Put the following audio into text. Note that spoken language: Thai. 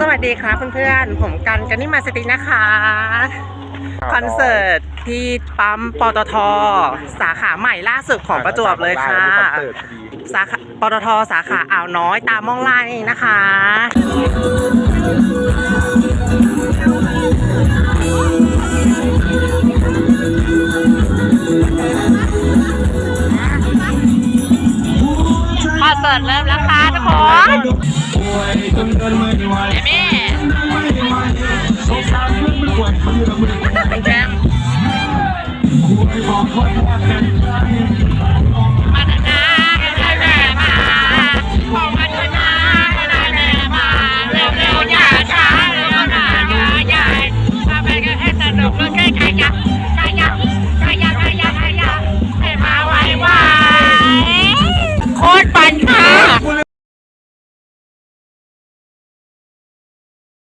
สวัสดีครับเพื่อนๆ ผมกันกันนี่มาสตินะคะ คอนเสิร์ตที่ปั๊มปตท สาขาใหม่ล่าสุดของประจวบเลยค่ะคอนเสิร์ตพอดีสาขาปตท สาขาอ่าวน้อยตามมองไล่นะคะ ปิดเริ่มแล้วค่ะทุกคนเแม่แจมมาหน้าแม่มาบอกมาหน้าแม่มาเร็วเร็วอย่าช้าเร็วหน้าอย่าใหญ่มาไปกันให้สนุกแล้วใกล้ๆกัน